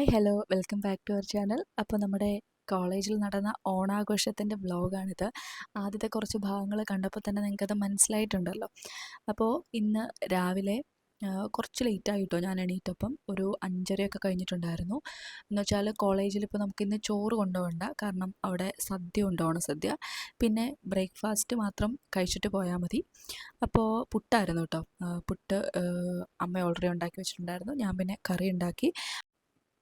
Hi hello. Welcome back to our channel. അപ്പോൾ നമ്മുടെ കോളേജിൽ നടന്ന ഓണാഘോഷത്തിന്റെ വ്ലോഗാണിത്. ആദ്യത്തെ കുറച്ച് ഭാഗങ്ങൾ കണ്ടപ്പോൾ തന്നെ നിങ്ങൾക്കത് മനസ്സിലായിട്ടുണ്ടല്ലോ. അപ്പോൾ ഇന്ന് രാവിലെ കുറച്ച് ലേറ്റ് ആയിട്ടോ ഞാൻ എണീറ്റപ്പം. ഒരു അഞ്ചരയൊക്കെ കഴിഞ്ഞിട്ടുണ്ടായിരുന്നു. എന്ന് വെച്ചാൽ കോളേജിൽ ഇപ്പോൾ നമുക്കിന്ന് ചോറ് കൊണ്ടുപോകണ്ട. കാരണം അവിടെ സദ്യ ഉണ്ട് ഓണസദ്യ. പിന്നെ ബ്രേക്ക്ഫാസ്റ്റ് മാത്രം കഴിച്ചിട്ട് പോയാൽ മതി. അപ്പോൾ പുട്ടായിരുന്നു കേട്ടോ. പുട്ട് അമ്മ ഓൾറെഡി ഉണ്ടാക്കി വെച്ചിട്ടുണ്ടായിരുന്നു. ഞാൻ പിന്നെ കറി ഉണ്ടാക്കി.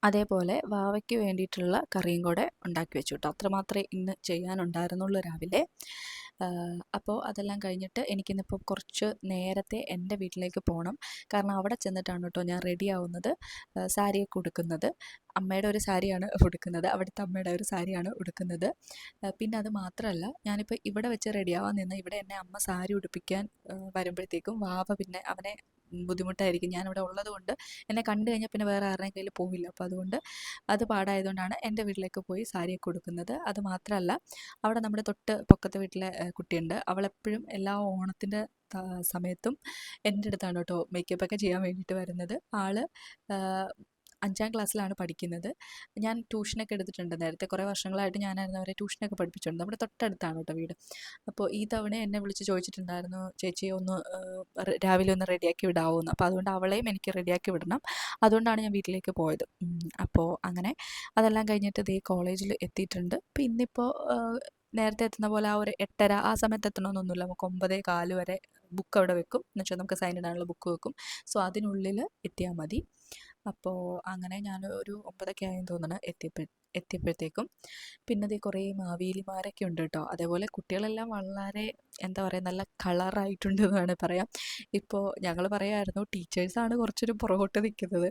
അതേപോലെ വാവയ്ക്ക് വേണ്ടിയിട്ടുള്ള കറിയും കൂടെ ഉണ്ടാക്കി വെച്ചു കേട്ടോ. അത്രമാത്രമേ ഇന്ന് ചെയ്യാനുണ്ടായിരുന്നുള്ളൂ രാവിലെ. അപ്പോൾ അതെല്ലാം കഴിഞ്ഞിട്ട് എനിക്കിന്നിപ്പോൾ കുറച്ച് നേരത്തെ എന്റെ വീട്ടിലേക്ക് പോകണം കാരണം അവിടെ ചെന്നിട്ടാണ് കേട്ടോ ഞാൻ റെഡി ആവുന്നത് സാരിയൊക്കെ ഉടുക്കുന്നത്. അമ്മയുടെ ഒരു സാരിയാണ് ഉടുക്കുന്നത്. അവിടുത്തെ അമ്മയുടെ ഒരു സാരിയാണ് ഉടുക്കുന്നത്. പിന്നെ അത് മാത്രമല്ല ഞാനിപ്പോൾ ഇവിടെ വെച്ച് റെഡിയാവാൻ നിന്ന് ഇവിടെ എന്നെ അമ്മ സാരി ഉടുപ്പിക്കാൻ വരുമ്പോഴത്തേക്കും വാവ പിന്നെ അവനെ ബുദ്ധിമുട്ടായിരിക്കും. ഞാനിവിടെ ഉള്ളത് കൊണ്ട് എന്നെ കണ്ടു കഴിഞ്ഞാൽ പിന്നെ വേറെ ആരുടെയും കയ്യിൽ പോവില്ല. അപ്പോൾ അതുകൊണ്ട് അത് പാടായതുകൊണ്ടാണ് എന്റെ വീട്ടിലേക്ക് പോയി സാരിയൊക്കെ കൊടുക്കുന്നത്. അത് മാത്രമല്ല അവിടെ നമ്മുടെ തൊട്ട് പൊക്കത്തെ വീട്ടിലെ കുട്ടിയുണ്ട്. അവളെപ്പോഴും എല്ലാ ഓണത്തിന്റെ സമയത്തും എന്റെ അടുത്താണ് കേട്ടോ മേക്കപ്പ് ഒക്കെ ചെയ്യാൻ വേണ്ടിയിട്ട് വരുന്നത്. ആൾ അഞ്ചാം ക്ലാസ്സിലാണ് പഠിക്കുന്നത്. ഞാൻ ട്യൂഷനൊക്കെ എടുത്തിട്ടുണ്ട് നേരത്തെ. കുറേ വർഷങ്ങളായിട്ട് ഞാനായിരുന്നു അവരെ ട്യൂഷനൊക്കെ പഠിപ്പിച്ചിട്ടുണ്ട് നമ്മുടെ തൊട്ടടുത്താണ് കേട്ടോ വീട്. അപ്പോൾ ഈ തവണ എന്നെ വിളിച്ച് ചോദിച്ചിട്ടുണ്ടായിരുന്നു ചേച്ചി ഒന്ന് രാവിലെ ഒന്ന് റെഡിയാക്കി വിടാവുമെന്ന് അപ്പോൾ അതുകൊണ്ട് അവളെയും എനിക്ക് റെഡിയാക്കി വിടണം. അതുകൊണ്ടാണ് ഞാൻ വീട്ടിലേക്ക് പോയത്. അപ്പോൾ അങ്ങനെ അതെല്ലാം കഴിഞ്ഞിട്ട് ഇതേ കോളേജിൽ എത്തിയിട്ടുണ്ട്. അപ്പോൾ ഇന്നിപ്പോൾ നേരത്തെ എത്തുന്ന പോലെ ആ ഒരു എട്ടര ആ സമയത്ത് എത്തണമെന്നൊന്നുമില്ല നമുക്ക് ഒമ്പതേ കാൽ വരെ ബുക്ക് അവിടെ വെക്കും. എന്നുവെച്ചാൽ നമുക്ക് സൈൻ ഇടാനുള്ള ബുക്ക് വെക്കും. സോ അതിനുള്ളിൽ എത്തിയാൽ മതി. അപ്പോൾ അങ്ങനെ ഞാൻ ഒരു ഒമ്പതൊക്കെ ആയെന്ന് തോന്നുന്നു എത്തിയപ്പോൾ എത്തിയപ്പോഴത്തേക്കും. പിന്നെ അതേ കുറേ മാവേലിമാരൊക്കെ ഉണ്ട് കേട്ടോ അതേപോലെ കുട്ടികളെല്ലാം വളരെ എന്താ പറയുക നല്ല കളറായിട്ടുണ്ട് എന്ന് വേണമെങ്കിൽ പറയാം. ഇപ്പോൾ ഞങ്ങൾ പറയുമായിരുന്നു ടീച്ചേഴ്സാണ് കുറച്ചൊരു പുറകോട്ട് നിൽക്കുന്നത്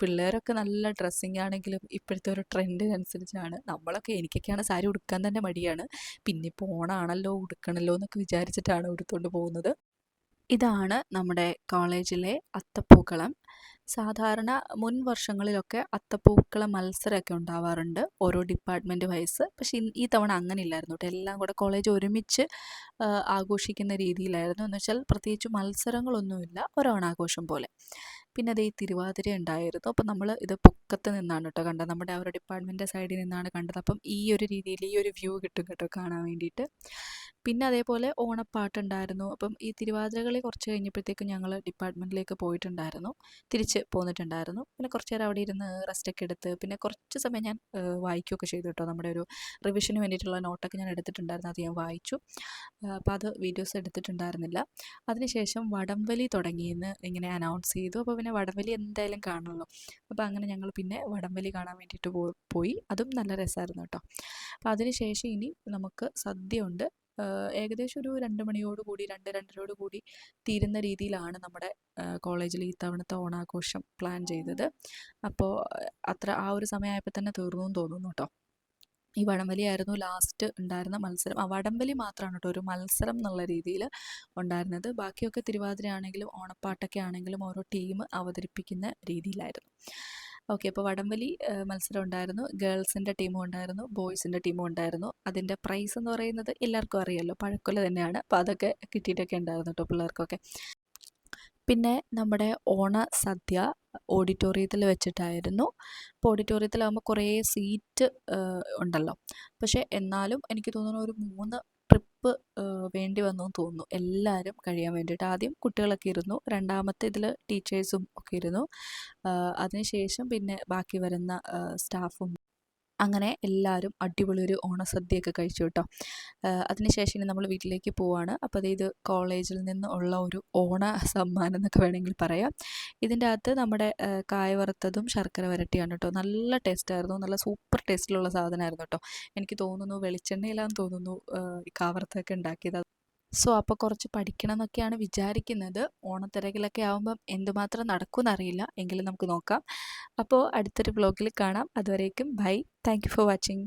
പിള്ളേരൊക്കെ നല്ല ഡ്രസ്സിങ് ആണെങ്കിലും ഇപ്പോഴത്തെ ഒരു ട്രെൻഡിനനുസരിച്ചാണ്. നമ്മളൊക്കെ എനിക്കൊക്കെയാണ് സാരി ഉടുക്കാൻ തന്നെ മടിയാണ്. പിന്നെ ഇപ്പോൾ ഓണാണല്ലോ ഉടുക്കണമല്ലോ എന്നൊക്കെ വിചാരിച്ചിട്ടാണ് ഉടുത്തുകൊണ്ട് പോകുന്നത്. ഇതാണ് നമ്മുടെ കോളേജിലെ അത്തപ്പൂക്കളം. സാധാരണ മുൻ വർഷങ്ങളിലൊക്കെ അത്തപ്പൂക്കള മത്സരമൊക്കെ ഉണ്ടാവാറുണ്ട് ഓരോ ഡിപ്പാർട്ട്മെന്റ് വൈസ് പക്ഷേ ഈ തവണ അങ്ങനെ ഇല്ലായിരുന്നു കേട്ടോ. എല്ലാം കൂടെ കോളേജ് ഒരുമിച്ച് ആഘോഷിക്കുന്ന രീതിയിലായിരുന്നു. എന്ന് വെച്ചാൽ പ്രത്യേകിച്ച് മത്സരങ്ങളൊന്നുമില്ല ഒരോണാഘോഷം പോലെ. പിന്നെ അതേ തിരുവാതിര ഉണ്ടായിരുന്നു. അപ്പം നമ്മൾ ഇത് പൊക്കത്ത് നിന്നാണ് കേട്ടോ കണ്ടത്. നമ്മുടെ ആ ഒരു ഡിപ്പാർട്ട്മെന്റ് സൈഡിൽ നിന്നാണ് കണ്ടത്. അപ്പം ഈ ഒരു രീതിയിൽ ഈ ഒരു വ്യൂ കിട്ടും കേട്ടോ കാണാൻ വേണ്ടിയിട്ട്. പിന്നെ അതേപോലെ ഓണപ്പാട്ടുണ്ടായിരുന്നു. അപ്പം ഈ തിരുവാതിരകളി കുറച്ച് കഴിഞ്ഞപ്പോഴത്തേക്കും ഞങ്ങൾ ഡിപ്പാർട്ട്മെന്റിലേക്ക് പോയിട്ടുണ്ടായിരുന്നു. തിരിച്ച് പോന്നിട്ടുണ്ടായിരുന്നു. പിന്നെ കുറച്ച് നേരം അവിടെ ഇരുന്ന് റെസ്റ്റൊക്കെ എടുത്ത് പിന്നെ കുറച്ച് സമയം ഞാൻ വായിക്കുകയൊക്കെ ചെയ്തു കേട്ടോ. നമ്മുടെ ഒരു റിവിഷന് വേണ്ടിയിട്ടുള്ള നോട്ടൊക്കെ ഞാൻ എടുത്തിട്ടുണ്ടായിരുന്നു. അത് ഞാൻ വായിച്ചു. അപ്പോൾ അത് വീഡിയോസ് എടുത്തിട്ടുണ്ടായിരുന്നില്ല. അതിനുശേഷം വടംവലി തുടങ്ങിയെന്ന് ഇങ്ങനെ അനൗൺസ് ചെയ്തു. അപ്പോൾ പിന്നെ വടംവലി എന്തായാലും കാണുമല്ലോ അപ്പോൾ അങ്ങനെ ഞങ്ങൾ പിന്നെ വടംവലി കാണാൻ വേണ്ടിയിട്ട് പോയി. അതും നല്ല രസമായിരുന്നു കേട്ടോ. അപ്പോൾ അതിനുശേഷം ഇനി നമുക്ക് സദ്യ ഉണ്ട് ഏകദേശം ഒരു രണ്ട് മണിയോട് കൂടി രണ്ട് രണ്ടരയോട് കൂടി തീരുന്ന രീതിയിലാണ് നമ്മുടെ കോളേജിൽ ഈ തവണത്തെ ഓണാഘോഷം പ്ലാൻ ചെയ്തത്. അപ്പോൾ അത്ര ആ ഒരു സമയമായപ്പോൾ തന്നെ തീർന്നു തോന്നുന്നു കേട്ടോ ഈ വടംവലിയായിരുന്നു ലാസ്റ്റ് ഉണ്ടായിരുന്ന മത്സരം. ആ വടംവലി മാത്രമാണ് കേട്ടോ ഒരു മത്സരം എന്നുള്ള രീതിയിൽ ഉണ്ടായിരുന്നത്. ബാക്കിയൊക്കെ തിരുവാതിര ആണെങ്കിലും ഓണപ്പാട്ടൊക്കെ ആണെങ്കിലും ഓരോ ടീം അവതരിപ്പിക്കുന്ന രീതിയിലായിരുന്നു. ഓക്കെ അപ്പോൾ വടംവലി മത്സരം ഉണ്ടായിരുന്നു. ഗേൾസിന്റെ ടീമും ഉണ്ടായിരുന്നു ബോയ്സിന്റെ ടീമും ഉണ്ടായിരുന്നു. അതിന്റെ പ്രൈസ് എന്ന് പറയുന്നത് എല്ലാവർക്കും അറിയാമല്ലോ പഴക്കൊല തന്നെയാണ്. അപ്പോൾ അതൊക്കെ കിട്ടിയിട്ടൊക്കെ ഉണ്ടായിരുന്നു കേട്ടോ പിള്ളേർക്കൊക്കെ. പിന്നെ നമ്മുടെ ഓണ സദ്യ ഓഡിറ്റോറിയത്തിൽ വെച്ചിട്ടായിരുന്നു. അപ്പോൾ ഓഡിറ്റോറിയത്തിലാകുമ്പോൾ കുറേ സീറ്റ് ഉണ്ടല്ലോ. പക്ഷേ എന്നാലും എനിക്ക് തോന്നുന്നു ഒരു മൂന്ന് വേണ്ടി വന്നു തോന്നുന്നു. എല്ലാവരും കഴിയാൻ വേണ്ടിയിട്ട്. ആദ്യം കുട്ടികളൊക്കെ ഇരുന്നു. രണ്ടാമത്തെ ഇതിൽ ടീച്ചേഴ്സും ഒക്കെ ഇരുന്നു. അതിനുശേഷം പിന്നെ ബാക്കി വരുന്ന സ്റ്റാഫും അങ്ങനെ എല്ലാവരും അടിപൊളി ഒരു ഓണസദ്യയൊക്കെ കഴിച്ചു കേട്ടോ. അതിനുശേഷം ഇനി നമ്മൾ വീട്ടിലേക്ക് പോവാണ്. അപ്പോൾ അതായത് കോളേജിൽ നിന്ന് ഉള്ള ഒരു ഓണ സമ്മാനം എന്നൊക്കെ വേണമെങ്കിൽ പറയാം. ഇതിന്റെ അകത്ത് നമ്മുടെ കായ വറുത്തതും ശർക്കര വരട്ടിയാണ് കേട്ടോ. നല്ല ടേസ്റ്റായിരുന്നു നല്ല സൂപ്പർ ടേസ്റ്റിലുള്ള സാധനമായിരുന്നു കേട്ടോ. എനിക്ക് തോന്നുന്നു വെളിച്ചെണ്ണയിലാന്ന് തോന്നുന്നു ഈ കാവർത്തൊക്കെ ഉണ്ടാക്കിയത്. സോ അപ്പോൾ കുറച്ച് പഠിക്കണം എന്നൊക്കെയാണ് വിചാരിക്കുന്നത്. ഓണത്തിരക്കിലൊക്കെ ആവുമ്പം എന്തുമാത്രം നടക്കുമെന്നറിയില്ല. എങ്കിലും നമുക്ക് നോക്കാം. അപ്പോൾ അടുത്തൊരു ബ്ലോഗിൽ കാണാം. അതുവരേക്കും ബൈ. Thank for watching.